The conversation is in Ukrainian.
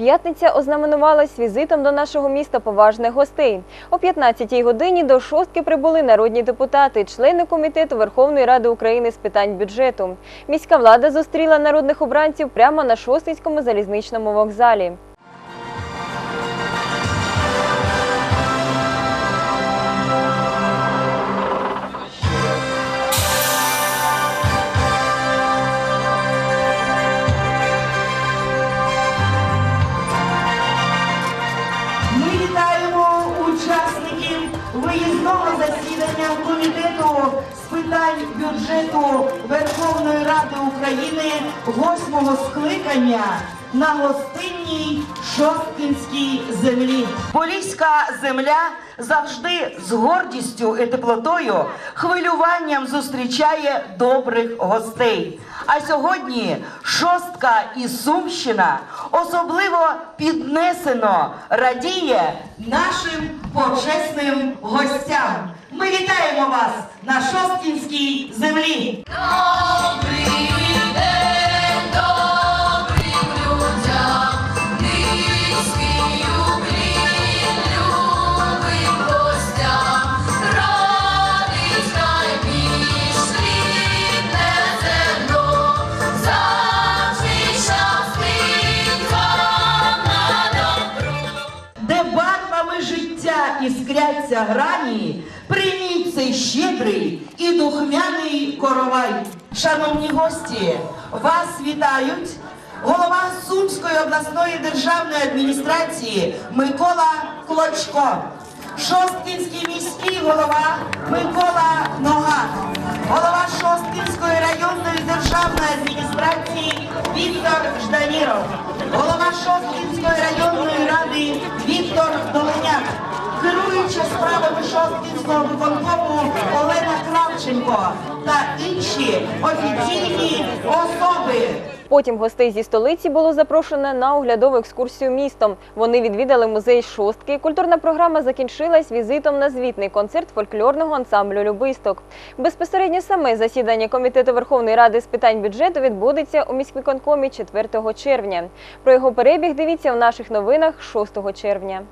П'ятниця ознаменувалась візитом до нашого міста поважних гостей. О 15-й годині до шостки прибули народні депутати, члени комітету Верховної Ради України з питань бюджету. Міська влада зустріла народних обранців прямо на Шостинському залізничному вокзалі. Виїзного засідання Комітету з питань бюджету Верховної Ради України восьмого скликання на гостинній Шосткінській землі. Поліська земля завжди з гордістю і теплотою, хвилюванням зустрічає добрих гостей. А сьогодні шостка і Сумщина особливо піднесено радіє нашим почесним гостям. Ми вітаємо вас на Шосткінській землі. Барвами життя іскряться грані, прийміть цей щедрий і духмяний коровай. Шановні гості, вас вітають голова Сумської обласної державної адміністрації Микола Клочко, Шосткінський міський голова Микола Нога, голова Шосткінської районної державної адміністрації Віктор Жданіров, голова Шосткінської районної справами виконкому Олена Кравченко та інші офіційні особи. Потім гостей зі столиці було запрошено на оглядову екскурсію містом. Вони відвідали музей шостки. Культурна програма закінчилась візитом на звітний концерт фольклорного ансамблю Любисток. Безпосередньо саме засідання комітету Верховної Ради з питань бюджету відбудеться у міськвиконкомі 4 червня. Про його перебіг дивіться в наших новинах 6 червня.